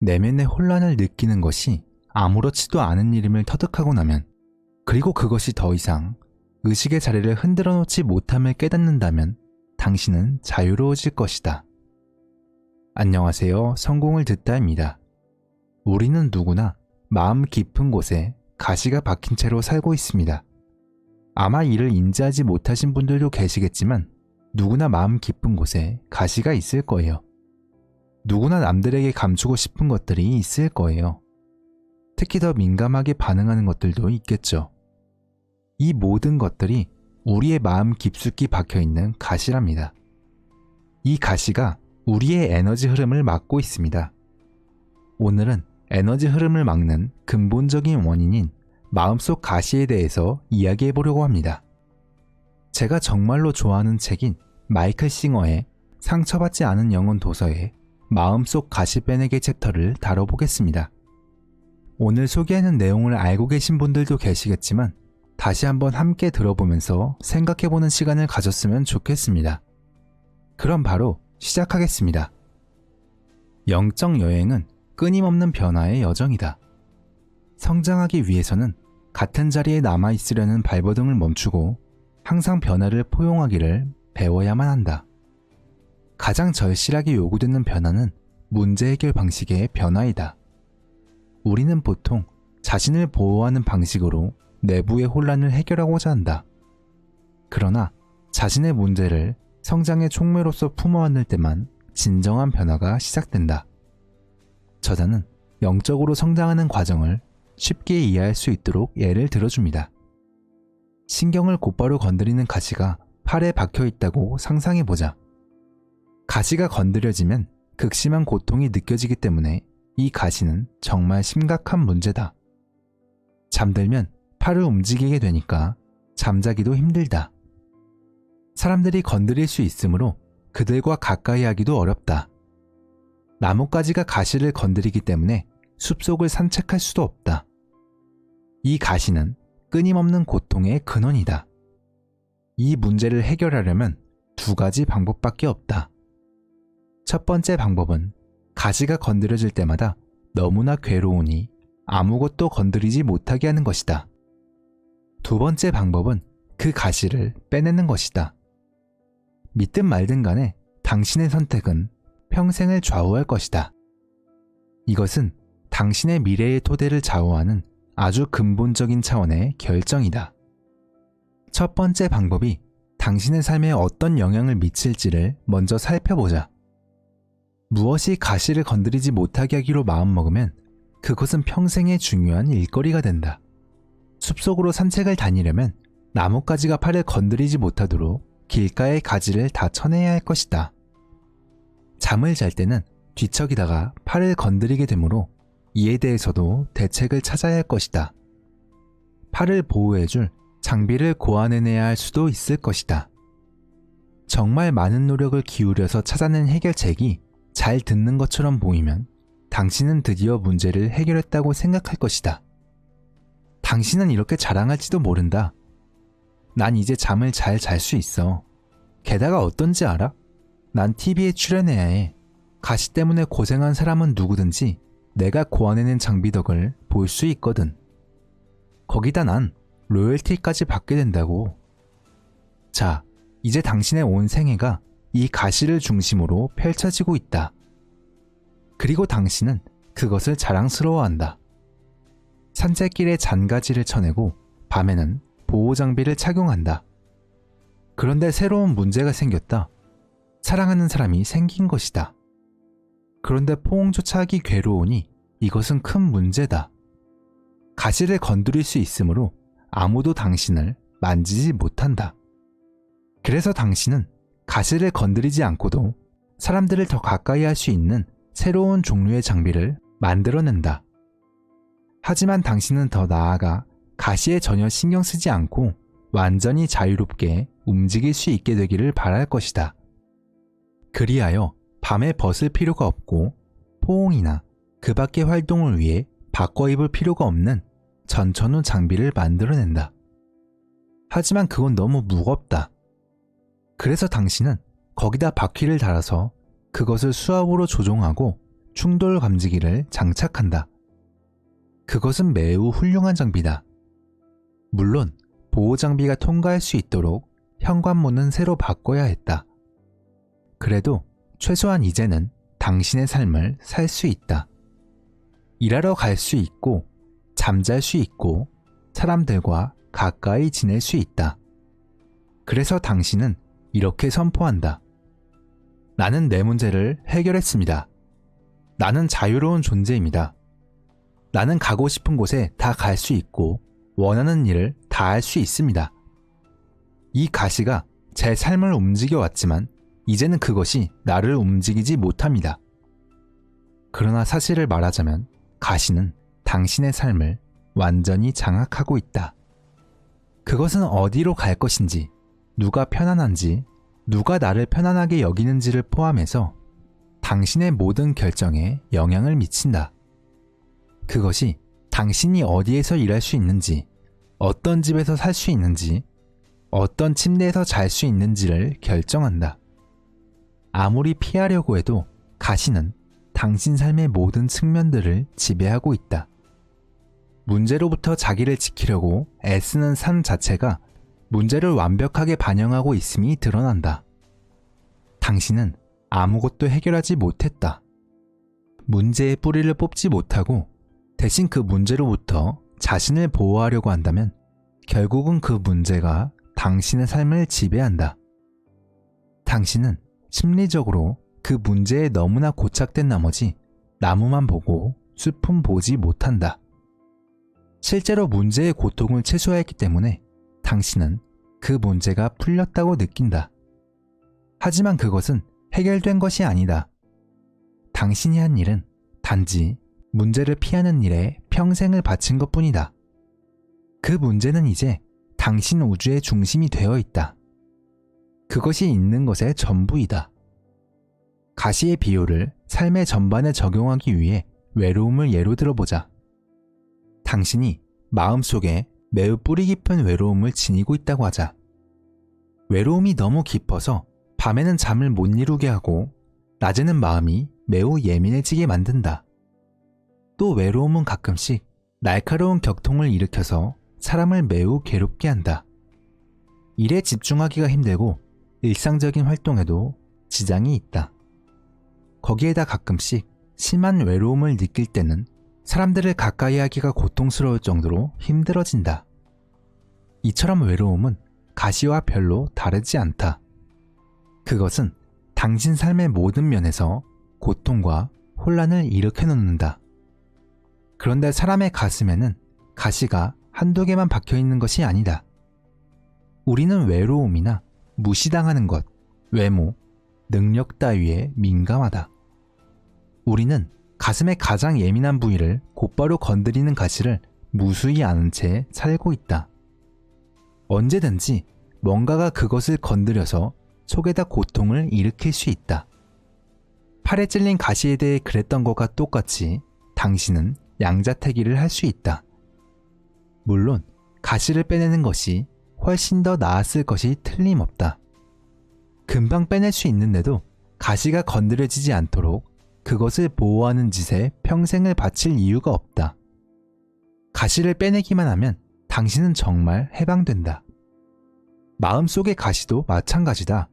내면의 혼란을 느끼는 것이 아무렇지도 않은 일임을 터득하고 나면 그리고 그것이 더 이상 의식의 자리를 흔들어 놓지 못함을 깨닫는다면 당신은 자유로워질 것이다. 안녕하세요. 성공을 듣다입니다. 우리는 누구나 마음 깊은 곳에 가시가 박힌 채로 살고 있습니다. 아마 이를 인지하지 못하신 분들도 계시겠지만 누구나 마음 깊은 곳에 가시가 있을 거예요. 누구나 남들에게 감추고 싶은 것들이 있을 거예요. 특히 더 민감하게 반응하는 것들도 있겠죠. 이 모든 것들이 우리의 마음 깊숙이 박혀 있는 가시랍니다. 이 가시가 우리의 에너지 흐름을 막고 있습니다. 오늘은 에너지 흐름을 막는 근본적인 원인인 마음속 가시에 대해서 이야기해 보려고 합니다. 제가 정말로 좋아하는 책인 마이클 싱어의 상처받지 않은 영혼 도서의 마음속 가시 빼내기 챕터를 다뤄보겠습니다. 오늘 소개하는 내용을 알고 계신 분들도 계시겠지만 다시 한번 함께 들어보면서 생각해보는 시간을 가졌으면 좋겠습니다. 그럼 바로 시작하겠습니다. 영적 여행은 끊임없는 변화의 여정이다. 성장하기 위해서는 같은 자리에 남아있으려는 발버둥을 멈추고 항상 변화를 포용하기를 배워야만 한다. 가장 절실하게 요구되는 변화는 문제 해결 방식의 변화이다. 우리는 보통 자신을 보호하는 방식으로 내부의 혼란을 해결하고자 한다. 그러나 자신의 문제를 성장의 촉매로서 품어 안을 때만 진정한 변화가 시작된다. 저자는 영적으로 성장하는 과정을 쉽게 이해할 수 있도록 예를 들어줍니다. 신경을 곧바로 건드리는 가시가 팔에 박혀 있다고 상상해 보자. 가시가 건드려지면 극심한 고통이 느껴지기 때문에 이 가시는 정말 심각한 문제다. 잠들면 팔을 움직이게 되니까 잠자기도 힘들다. 사람들이 건드릴 수 있으므로 그들과 가까이 하기도 어렵다. 나뭇가지가 가시를 건드리기 때문에 숲속을 산책할 수도 없다. 이 가시는 끊임없는 고통의 근원이다. 이 문제를 해결하려면 두 가지 방법밖에 없다. 첫 번째 방법은 가시가 건드려질 때마다 너무나 괴로우니 아무것도 건드리지 못하게 하는 것이다. 두 번째 방법은 그 가시를 빼내는 것이다. 믿든 말든 간에 당신의 선택은 평생을 좌우할 것이다. 이것은 당신의 미래의 토대를 좌우하는 아주 근본적인 차원의 결정이다. 첫 번째 방법이 당신의 삶에 어떤 영향을 미칠지를 먼저 살펴보자. 무엇이 가시를 건드리지 못하게 하기로 마음먹으면 그것은 평생의 중요한 일거리가 된다. 숲속으로 산책을 다니려면 나뭇가지가 팔을 건드리지 못하도록 길가의 가지를 다 쳐내야 할 것이다. 잠을 잘 때는 뒤척이다가 팔을 건드리게 되므로 이에 대해서도 대책을 찾아야 할 것이다. 팔을 보호해줄 장비를 고안해내야 할 수도 있을 것이다. 정말 많은 노력을 기울여서 찾아낸 해결책이 잘 듣는 것처럼 보이면 당신은 드디어 문제를 해결했다고 생각할 것이다. 당신은 이렇게 자랑할지도 모른다. 난 이제 잠을 잘 잘 수 있어. 게다가 어떤지 알아? 난 TV에 출연해야 해. 가시 때문에 고생한 사람은 누구든지 내가 고안해낸 장비 덕을 볼 수 있거든. 거기다 난 로열티까지 받게 된다고. 자, 이제 당신의 온 생애가 이 가시를 중심으로 펼쳐지고 있다. 그리고 당신은 그것을 자랑스러워한다. 산책길에 잔가지를 쳐내고 밤에는 보호 장비를 착용한다. 그런데 새로운 문제가 생겼다. 사랑하는 사람이 생긴 것이다. 그런데 포옹조차 하기 괴로우니 이것은 큰 문제다. 가시를 건드릴 수 있으므로 아무도 당신을 만지지 못한다. 그래서 당신은 가시를 건드리지 않고도 사람들을 더 가까이 할 수 있는 새로운 종류의 장비를 만들어낸다. 하지만 당신은 더 나아가 가시에 전혀 신경 쓰지 않고 완전히 자유롭게 움직일 수 있게 되기를 바랄 것이다. 그리하여 밤에 벗을 필요가 없고 포옹이나 그 밖의 활동을 위해 바꿔 입을 필요가 없는 전천후 장비를 만들어낸다. 하지만 그건 너무 무겁다. 그래서 당신은 거기다 바퀴를 달아서 그것을 수압으로 조종하고 충돌 감지기를 장착한다. 그것은 매우 훌륭한 장비다. 물론 보호 장비가 통과할 수 있도록 현관문은 새로 바꿔야 했다. 그래도 최소한 이제는 당신의 삶을 살 수 있다. 일하러 갈 수 있고, 잠잘 수 있고, 사람들과 가까이 지낼 수 있다. 그래서 당신은 이렇게 선포한다. 나는 내 문제를 해결했습니다. 나는 자유로운 존재입니다. 나는 가고 싶은 곳에 다 갈 수 있고, 원하는 일을 다 할 수 있습니다. 이 가시가 제 삶을 움직여 왔지만, 이제는 그것이 나를 움직이지 못합니다. 그러나 사실을 말하자면 가시는 당신의 삶을 완전히 장악하고 있다. 그것은 어디로 갈 것인지, 누가 편안한지, 누가 나를 편안하게 여기는지를 포함해서 당신의 모든 결정에 영향을 미친다. 그것이 당신이 어디에서 일할 수 있는지, 어떤 집에서 살 수 있는지, 어떤 침대에서 잘 수 있는지를 결정한다. 아무리 피하려고 해도 가시는 당신 삶의 모든 측면들을 지배하고 있다. 문제로부터 자기를 지키려고 애쓰는 삶 자체가 문제를 완벽하게 반영하고 있음이 드러난다. 당신은 아무것도 해결하지 못했다. 문제의 뿌리를 뽑지 못하고 대신 그 문제로부터 자신을 보호하려고 한다면 결국은 그 문제가 당신의 삶을 지배한다. 당신은 심리적으로 그 문제에 너무나 고착된 나머지 나무만 보고 숲은 보지 못한다. 실제로 문제의 고통을 최소화했기 때문에 당신은 그 문제가 풀렸다고 느낀다. 하지만 그것은 해결된 것이 아니다. 당신이 한 일은 단지 문제를 피하는 일에 평생을 바친 것 뿐이다. 그 문제는 이제 당신 우주의 중심이 되어 있다. 그것이 있는 것의 전부이다. 가시의 비유를 삶의 전반에 적용하기 위해 외로움을 예로 들어보자. 당신이 마음속에 매우 뿌리 깊은 외로움을 지니고 있다고 하자. 외로움이 너무 깊어서 밤에는 잠을 못 이루게 하고 낮에는 마음이 매우 예민해지게 만든다. 또 외로움은 가끔씩 날카로운 격통을 일으켜서 사람을 매우 괴롭게 한다. 일에 집중하기가 힘들고 일상적인 활동에도 지장이 있다. 거기에다 가끔씩 심한 외로움을 느낄 때는 사람들을 가까이 하기가 고통스러울 정도로 힘들어진다. 이처럼 외로움은 가시와 별로 다르지 않다. 그것은 당신 삶의 모든 면에서 고통과 혼란을 일으켜 놓는다. 그런데 사람의 가슴에는 가시가 한두 개만 박혀 있는 것이 아니다. 우리는 외로움이나 무시당하는 것, 외모, 능력 따위에 민감하다. 우리는 가슴의 가장 예민한 부위를 곧바로 건드리는 가시를 무수히 아는 채 살고 있다. 언제든지 뭔가가 그것을 건드려서 속에다 고통을 일으킬 수 있다. 팔에 찔린 가시에 대해 그랬던 것과 똑같이 당신은 양자태기를 할 수 있다. 물론 가시를 빼내는 것이 훨씬 더 나았을 것이 틀림없다. 금방 빼낼 수 있는데도 가시가 건드려지지 않도록 그것을 보호하는 짓에 평생을 바칠 이유가 없다. 가시를 빼내기만 하면 당신은 정말 해방된다. 마음속의 가시도 마찬가지다.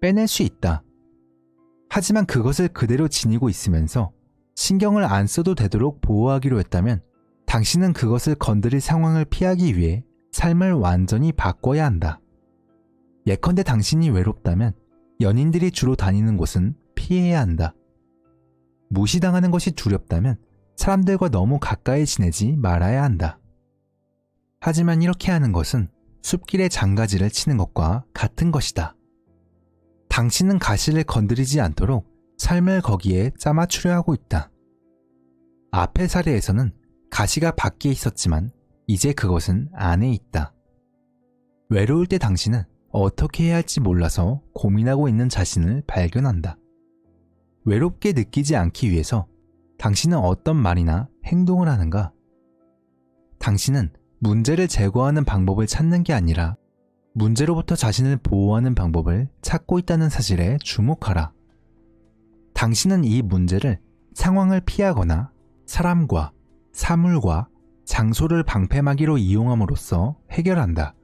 빼낼 수 있다. 하지만 그것을 그대로 지니고 있으면서 신경을 안 써도 되도록 보호하기로 했다면 당신은 그것을 건드릴 상황을 피하기 위해 삶을 완전히 바꿔야 한다. 예컨대 당신이 외롭다면 연인들이 주로 다니는 곳은 피해야 한다. 무시당하는 것이 두렵다면 사람들과 너무 가까이 지내지 말아야 한다. 하지만 이렇게 하는 것은 숲길에 장가지를 치는 것과 같은 것이다. 당신은 가시를 건드리지 않도록 삶을 거기에 짜맞추려 하고 있다. 앞의 사례에서는 가시가 밖에 있었지만 이제 그것은 안에 있다. 외로울 때 당신은 어떻게 해야 할지 몰라서 고민하고 있는 자신을 발견한다. 외롭게 느끼지 않기 위해서 당신은 어떤 말이나 행동을 하는가? 당신은 문제를 제거하는 방법을 찾는 게 아니라 문제로부터 자신을 보호하는 방법을 찾고 있다는 사실에 주목하라. 당신은 이 문제를 상황을 피하거나 사람과 사물과 장소를 방패막이로 이용함으로써 해결한다.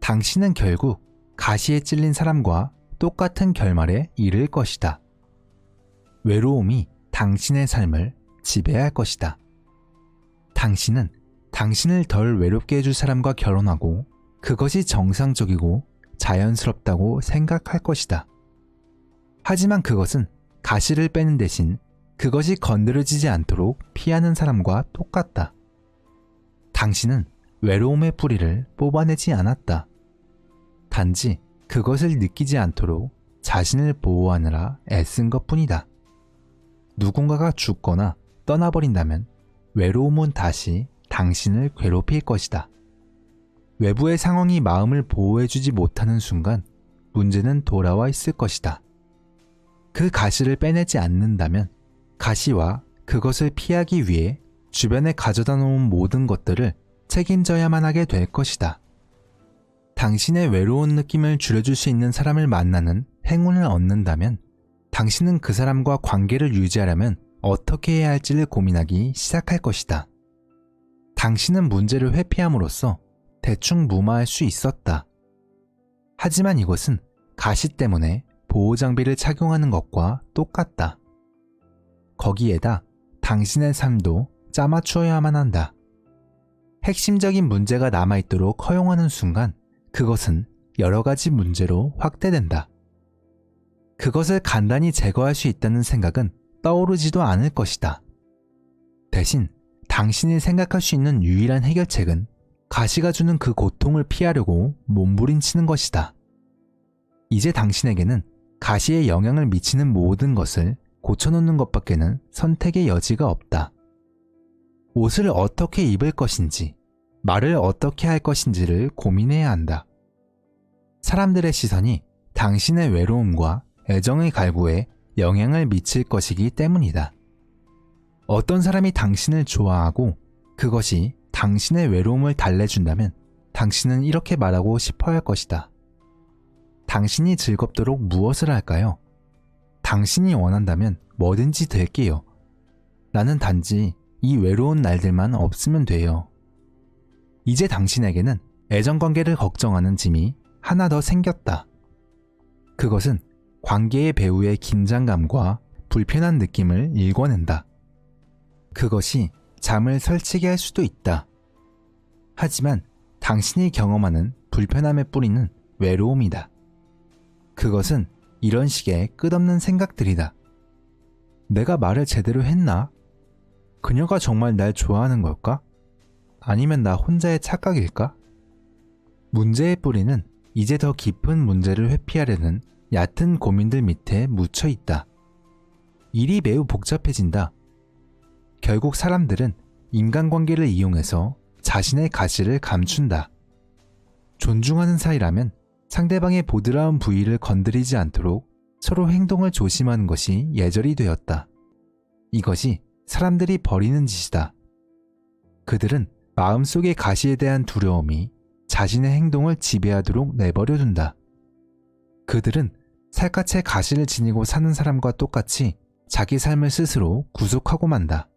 당신은 결국 가시에 찔린 사람과 똑같은 결말에 이를 것이다. 외로움이 당신의 삶을 지배할 것이다. 당신은 당신을 덜 외롭게 해줄 사람과 결혼하고 그것이 정상적이고 자연스럽다고 생각할 것이다. 하지만 그것은 가시를 빼는 대신 그것이 건드려지지 않도록 피하는 사람과 똑같다. 당신은 외로움의 뿌리를 뽑아내지 않았다. 단지 그것을 느끼지 않도록 자신을 보호하느라 애쓴 것 뿐이다. 누군가가 죽거나 떠나버린다면 외로움은 다시 당신을 괴롭힐 것이다. 외부의 상황이 마음을 보호해주지 못하는 순간 문제는 돌아와 있을 것이다. 그 가시를 빼내지 않는다면 가시와 그것을 피하기 위해 주변에 가져다 놓은 모든 것들을 책임져야만 하게 될 것이다. 당신의 외로운 느낌을 줄여줄 수 있는 사람을 만나는 행운을 얻는다면 당신은 그 사람과 관계를 유지하려면 어떻게 해야 할지를 고민하기 시작할 것이다. 당신은 문제를 회피함으로써 대충 무마할 수 있었다. 하지만 이것은 가시 때문에 보호 장비를 착용하는 것과 똑같다. 거기에다 당신의 삶도 짜맞추어야만 한다. 핵심적인 문제가 남아있도록 허용하는 순간 그것은 여러 가지 문제로 확대된다. 그것을 간단히 제거할 수 있다는 생각은 떠오르지도 않을 것이다. 대신 당신이 생각할 수 있는 유일한 해결책은 가시가 주는 그 고통을 피하려고 몸부림치는 것이다. 이제 당신에게는 가시에 영향을 미치는 모든 것을 고쳐놓는 것밖에는 선택의 여지가 없다. 옷을 어떻게 입을 것인지, 말을 어떻게 할 것인지를 고민해야 한다. 사람들의 시선이 당신의 외로움과 애정의 갈구에 영향을 미칠 것이기 때문이다. 어떤 사람이 당신을 좋아하고 그것이 당신의 외로움을 달래준다면 당신은 이렇게 말하고 싶어 할 것이다. 당신이 즐겁도록 무엇을 할까요? 당신이 원한다면 뭐든지 될게요. 나는 단지 이 외로운 날들만 없으면 돼요. 이제 당신에게는 애정관계를 걱정하는 짐이 하나 더 생겼다. 그것은 관계의 배우의 긴장감과 불편한 느낌을 일궈낸다. 그것이 잠을 설치게 할 수도 있다. 하지만 당신이 경험하는 불편함의 뿌리는 외로움이다. 그것은 이런 식의 끝없는 생각들이다. 내가 말을 제대로 했나? 그녀가 정말 날 좋아하는 걸까? 아니면 나 혼자의 착각일까? 문제의 뿌리는 이제 더 깊은 문제를 회피하려는 얕은 고민들 밑에 묻혀 있다. 일이 매우 복잡해진다. 결국 사람들은 인간관계를 이용해서 자신의 가시를 감춘다. 존중하는 사이라면 상대방의 보드라운 부위를 건드리지 않도록 서로 행동을 조심하는 것이 예절이 되었다. 이것이 사람들이 버리는 짓이다. 그들은 마음속의 가시에 대한 두려움이 자신의 행동을 지배하도록 내버려둔다. 그들은 살갗에 가시를 지니고 사는 사람과 똑같이 자기 삶을 스스로 구속하고 만다.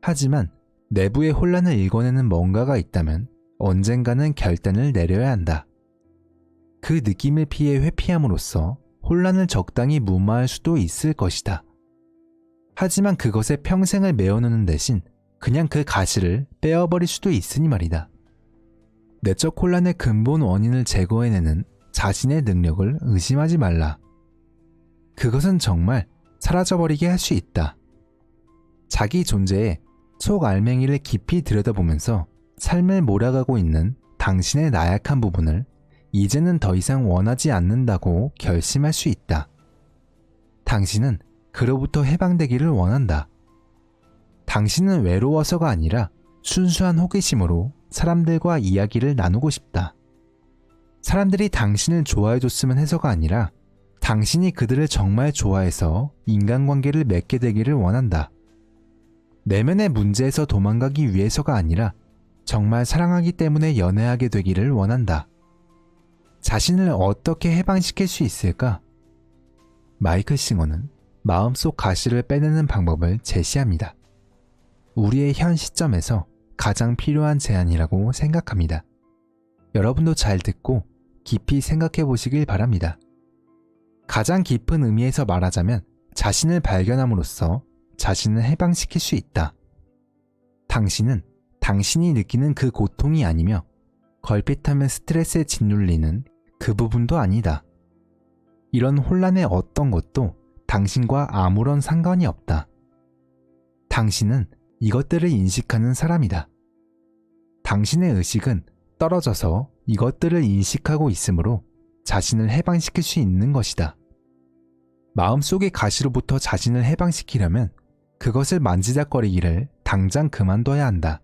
하지만 내부의 혼란을 읽어내는 뭔가가 있다면 언젠가는 결단을 내려야 한다. 그 느낌을 피해 회피함으로써 혼란을 적당히 무마할 수도 있을 것이다. 하지만 그것에 평생을 메어놓는 대신 그냥 그 가시를 빼어버릴 수도 있으니 말이다. 내적 혼란의 근본 원인을 제거해내는 자신의 능력을 의심하지 말라. 그것은 정말 사라져버리게 할 수 있다. 자기 존재에 속 알맹이를 깊이 들여다보면서 삶을 몰아가고 있는 당신의 나약한 부분을 이제는 더 이상 원하지 않는다고 결심할 수 있다. 당신은 그로부터 해방되기를 원한다. 당신은 외로워서가 아니라 순수한 호기심으로 사람들과 이야기를 나누고 싶다. 사람들이 당신을 좋아해줬으면 해서가 아니라 당신이 그들을 정말 좋아해서 인간관계를 맺게 되기를 원한다. 내면의 문제에서 도망가기 위해서가 아니라 정말 사랑하기 때문에 연애하게 되기를 원한다. 자신을 어떻게 해방시킬 수 있을까? 마이클 싱어는 마음속 가시를 빼내는 방법을 제시합니다. 우리의 현 시점에서 가장 필요한 제안이라고 생각합니다. 여러분도 잘 듣고 깊이 생각해 보시길 바랍니다. 가장 깊은 의미에서 말하자면 자신을 발견함으로써 자신을 해방시킬 수 있다. 당신은 당신이 느끼는 그 고통이 아니며 걸핏하면 스트레스에 짓눌리는 그 부분도 아니다. 이런 혼란의 어떤 것도 당신과 아무런 상관이 없다. 당신은 이것들을 인식하는 사람이다. 당신의 의식은 떨어져서 이것들을 인식하고 있으므로 자신을 해방시킬 수 있는 것이다. 마음속의 가시로부터 자신을 해방시키려면 그것을 만지작거리기를 당장 그만둬야 한다.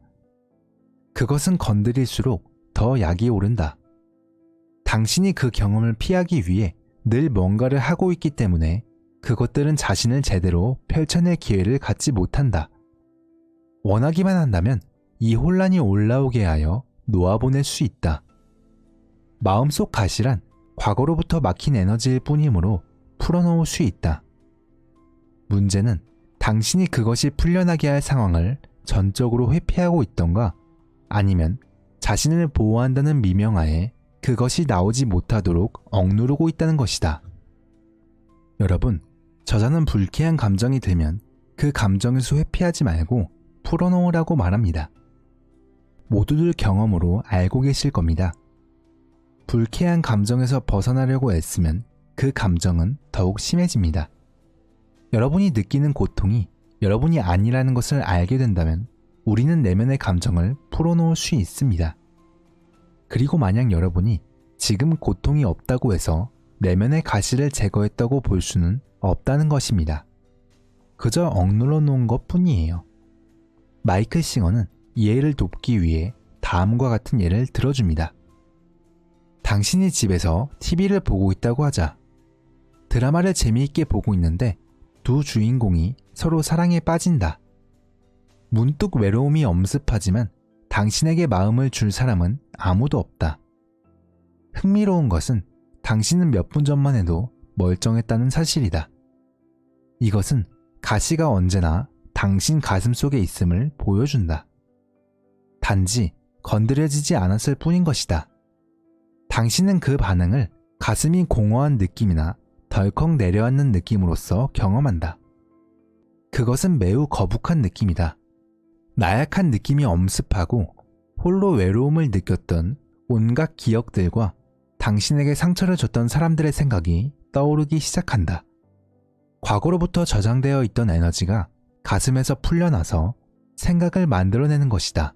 그것은 건드릴수록 더 약이 오른다. 당신이 그 경험을 피하기 위해 늘 뭔가를 하고 있기 때문에 그것들은 자신을 제대로 펼쳐낼 기회를 갖지 못한다. 원하기만 한다면 이 혼란이 올라오게 하여 놓아보낼 수 있다. 마음속 가시란 과거로부터 막힌 에너지일 뿐이므로 풀어놓을 수 있다. 문제는 당신이 그것이 풀려나게 할 상황을 전적으로 회피하고 있던가 아니면 자신을 보호한다는 미명하에 그것이 나오지 못하도록 억누르고 있다는 것이다. 여러분, 저자는 불쾌한 감정이 들면 그 감정에서 회피하지 말고 풀어놓으라고 말합니다. 모두들 경험으로 알고 계실 겁니다. 불쾌한 감정에서 벗어나려고 애쓰면 그 감정은 더욱 심해집니다. 여러분이 느끼는 고통이 여러분이 아니라는 것을 알게 된다면 우리는 내면의 감정을 풀어놓을 수 있습니다. 그리고 만약 여러분이 지금 고통이 없다고 해서 내면의 가시를 제거했다고 볼 수는 없다는 것입니다. 그저 억눌러 놓은 것 뿐이에요. 마이클 싱어는 이해를 돕기 위해 다음과 같은 예를 들어줍니다. 당신이 집에서 TV를 보고 있다고 하자. 드라마를 재미있게 보고 있는데 두 주인공이 서로 사랑에 빠진다. 문득 외로움이 엄습하지만 당신에게 마음을 줄 사람은 아무도 없다. 흥미로운 것은 당신은 몇 분 전만 해도 멀쩡했다는 사실이다. 이것은 가시가 언제나 당신 가슴 속에 있음을 보여준다. 단지 건드려지지 않았을 뿐인 것이다. 당신은 그 반응을 가슴이 공허한 느낌이나 덜컥 내려앉는 느낌으로써 경험한다. 그것은 매우 거북한 느낌이다. 나약한 느낌이 엄습하고 홀로 외로움을 느꼈던 온갖 기억들과 당신에게 상처를 줬던 사람들의 생각이 떠오르기 시작한다. 과거로부터 저장되어 있던 에너지가 가슴에서 풀려나서 생각을 만들어내는 것이다.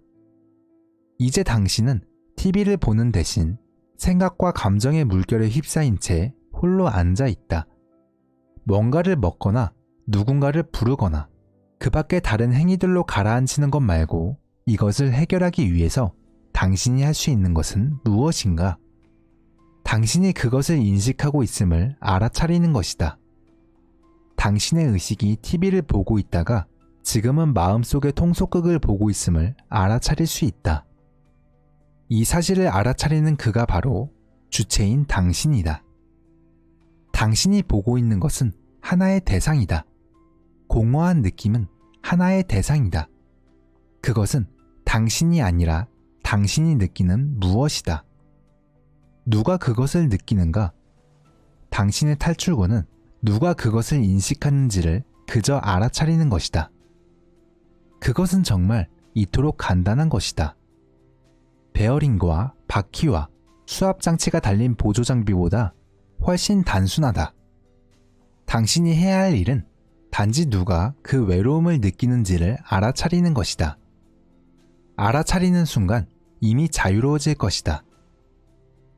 이제 당신은 TV를 보는 대신 생각과 감정의 물결에 휩싸인 채 홀로 앉아 있다. 뭔가를 먹거나 누군가를 부르거나 그 밖에 다른 행위들로 가라앉히는 것 말고 이것을 해결하기 위해서 당신이 할 수 있는 것은 무엇인가? 당신이 그것을 인식하고 있음을 알아차리는 것이다. 당신의 의식이 TV를 보고 있다가 지금은 마음속의 통속극을 보고 있음을 알아차릴 수 있다. 이 사실을 알아차리는 그가 바로 주체인 당신이다. 당신이 보고 있는 것은 하나의 대상이다. 공허한 느낌은 하나의 대상이다. 그것은 당신이 아니라 당신이 느끼는 무엇이다. 누가 그것을 느끼는가? 당신의 탈출구는 누가 그것을 인식하는지를 그저 알아차리는 것이다. 그것은 정말 이토록 간단한 것이다. 베어링과 바퀴와 수압 장치가 달린 보조 장비보다 훨씬 단순하다. 당신이 해야 할 일은 단지 누가 그 외로움을 느끼는지를 알아차리는 것이다. 알아차리는 순간 이미 자유로워질 것이다.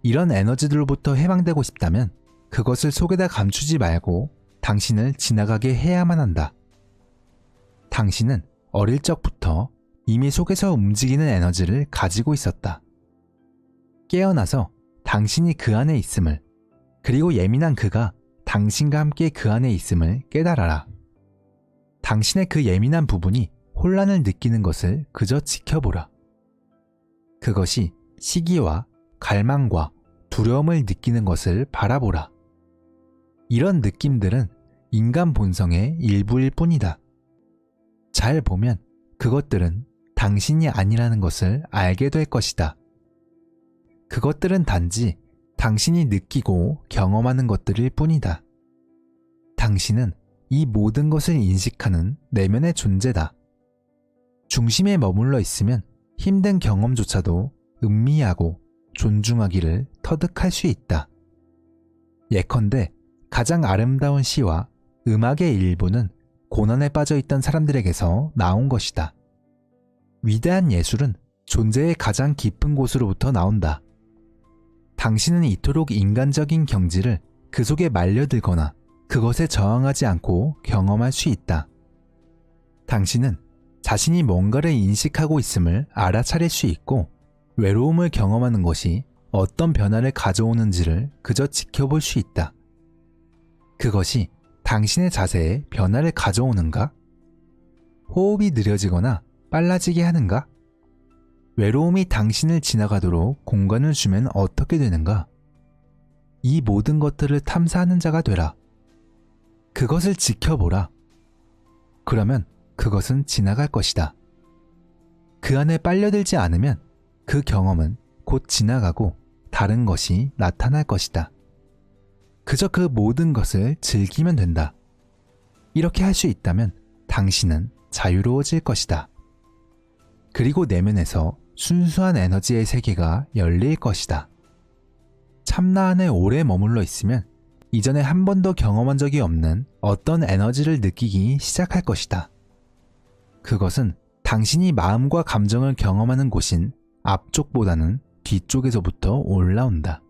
이런 에너지들로부터 해방되고 싶다면 그것을 속에다 감추지 말고 당신을 지나가게 해야만 한다. 당신은 어릴 적부터 이미 속에서 움직이는 에너지를 가지고 있었다. 깨어나서 당신이 그 안에 있음을, 그리고 예민한 그가 당신과 함께 그 안에 있음을 깨달아라. 당신의 그 예민한 부분이 혼란을 느끼는 것을 그저 지켜보라. 그것이 시기와 갈망과 두려움을 느끼는 것을 바라보라. 이런 느낌들은 인간 본성의 일부일 뿐이다. 잘 보면 그것들은 당신이 아니라는 것을 알게 될 것이다. 그것들은 단지 당신이 느끼고 경험하는 것들일 뿐이다. 당신은 이 모든 것을 인식하는 내면의 존재다. 중심에 머물러 있으면 힘든 경험조차도 음미하고 존중하기를 터득할 수 있다. 예컨대 가장 아름다운 시와 음악의 일부는 고난에 빠져 있던 사람들에게서 나온 것이다. 위대한 예술은 존재의 가장 깊은 곳으로부터 나온다. 당신은 이토록 인간적인 경지를 그 속에 말려들거나 그것에 저항하지 않고 경험할 수 있다. 당신은 자신이 뭔가를 인식하고 있음을 알아차릴 수 있고 외로움을 경험하는 것이 어떤 변화를 가져오는지를 그저 지켜볼 수 있다. 그것이 당신의 자세에 변화를 가져오는가? 호흡이 느려지거나 빨라지게 하는가? 외로움이 당신을 지나가도록 공간을 주면 어떻게 되는가? 이 모든 것들을 탐사하는 자가 되라. 그것을 지켜보라. 그러면 그것은 지나갈 것이다. 그 안에 빨려들지 않으면 그 경험은 곧 지나가고 다른 것이 나타날 것이다. 그저 그 모든 것을 즐기면 된다. 이렇게 할 수 있다면 당신은 자유로워질 것이다. 그리고 내면에서 순수한 에너지의 세계가 열릴 것이다. 참나 안에 오래 머물러 있으면 이전에 한 번도 경험한 적이 없는 어떤 에너지를 느끼기 시작할 것이다. 그것은 당신이 마음과 감정을 경험하는 곳인 앞쪽보다는 뒤쪽에서부터 올라온다.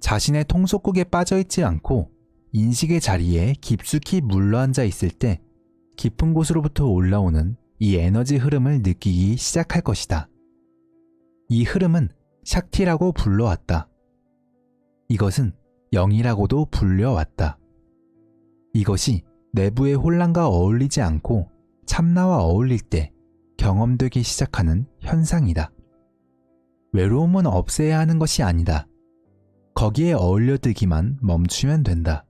자신의 통속국에 빠져 있지 않고 인식의 자리에 깊숙이 물러앉아 있을 때 깊은 곳으로부터 올라오는 이 에너지 흐름을 느끼기 시작할 것이다. 이 흐름은 샥티라고 불러왔다. 이것은 영이라고도 불려왔다. 이것이 내부의 혼란과 어울리지 않고 참나와 어울릴 때 경험되기 시작하는 현상이다. 외로움은 없애야 하는 것이 아니다. 거기에 어울려들기만 멈추면 된다.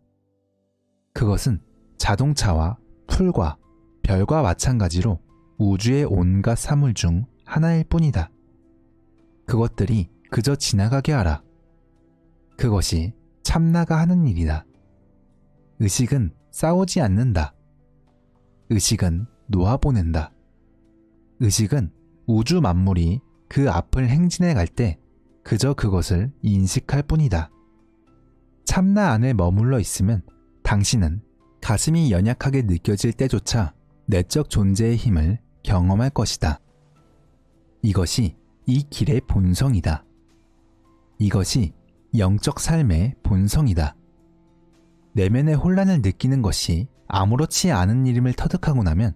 그것은 자동차와 풀과 별과 마찬가지로 우주의 온갖 사물 중 하나일 뿐이다. 그것들이 그저 지나가게 하라. 그것이 참나가 하는 일이다. 의식은 싸우지 않는다. 의식은 놓아보낸다. 의식은 우주 만물이 그 앞을 행진해 갈 때 그저 그것을 인식할 뿐이다. 참나 안에 머물러 있으면 당신은 가슴이 연약하게 느껴질 때조차 내적 존재의 힘을 경험할 것이다. 이것이 이 길의 본성이다. 이것이 영적 삶의 본성이다. 내면의 혼란을 느끼는 것이 아무렇지 않은 일임을 터득하고 나면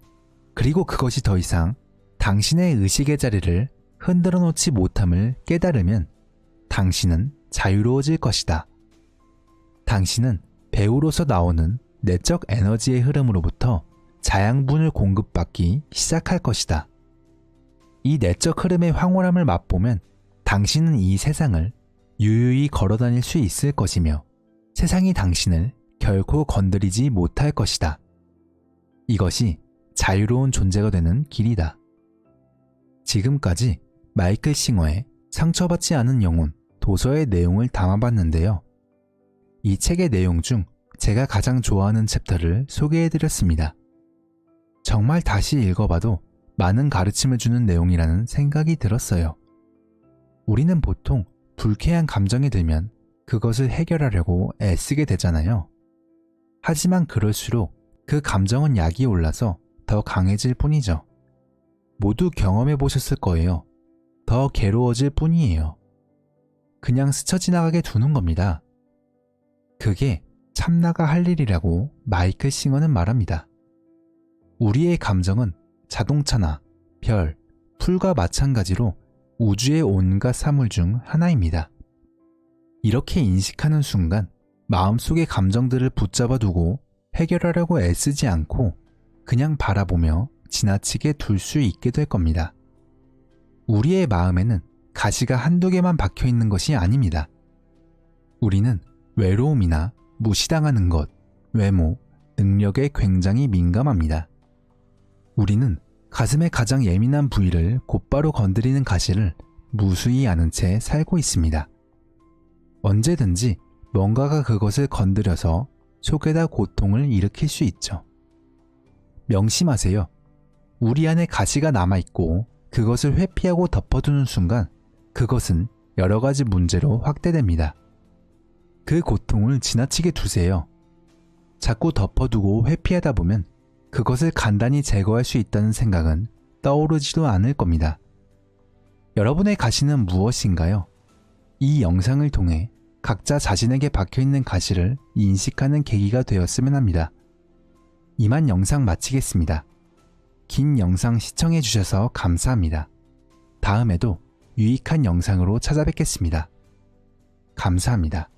그리고 그것이 더 이상 당신의 의식의 자리를 흔들어 놓지 못함을 깨달으면 당신은 자유로워질 것이다. 당신은 배우로서 나오는 내적 에너지의 흐름으로부터 자양분을 공급받기 시작할 것이다. 이 내적 흐름의 황홀함을 맛보면 당신은 이 세상을 유유히 걸어 다닐 수 있을 것이며 세상이 당신을 결코 건드리지 못할 것이다. 이것이 자유로운 존재가 되는 길이다. 지금까지 마이클 싱어의 상처받지 않은 영혼 도서의 내용을 담아봤는데요. 이 책의 내용 중 제가 가장 좋아하는 챕터를 소개해드렸습니다. 정말 다시 읽어봐도 많은 가르침을 주는 내용이라는 생각이 들었어요. 우리는 보통 불쾌한 감정이 들면 그것을 해결하려고 애쓰게 되잖아요. 하지만 그럴수록 그 감정은 약이 올라서 더 강해질 뿐이죠. 모두 경험해 보셨을 거예요. 더 괴로워질 뿐이에요. 그냥 스쳐 지나가게 두는 겁니다. 그게 참나가 할 일이라고 마이클 싱어는 말합니다. 우리의 감정은 자동차나 별, 풀과 마찬가지로 우주의 온갖 사물 중 하나입니다. 이렇게 인식하는 순간 마음속의 감정들을 붙잡아 두고 해결하려고 애쓰지 않고 그냥 바라보며 지나치게 둘 수 있게 될 겁니다. 우리의 마음에는 가시가 한두 개만 박혀 있는 것이 아닙니다. 우리는 외로움이나 무시당하는 것, 외모, 능력에 굉장히 민감합니다. 우리는 가슴의 가장 예민한 부위를 곧바로 건드리는 가시를 무수히 아는 채 살고 있습니다. 언제든지 뭔가가 그것을 건드려서 속에다 고통을 일으킬 수 있죠. 명심하세요. 우리 안에 가시가 남아있고 그것을 회피하고 덮어두는 순간 그것은 여러 가지 문제로 확대됩니다. 그 고통을 지나치게 두세요. 자꾸 덮어두고 회피하다 보면 그것을 간단히 제거할 수 있다는 생각은 떠오르지도 않을 겁니다. 여러분의 가시는 무엇인가요? 이 영상을 통해 각자 자신에게 박혀있는 가시를 인식하는 계기가 되었으면 합니다. 이만 영상 마치겠습니다. 긴 영상 시청해주셔서 감사합니다. 다음에도 유익한 영상으로 찾아뵙겠습니다. 감사합니다.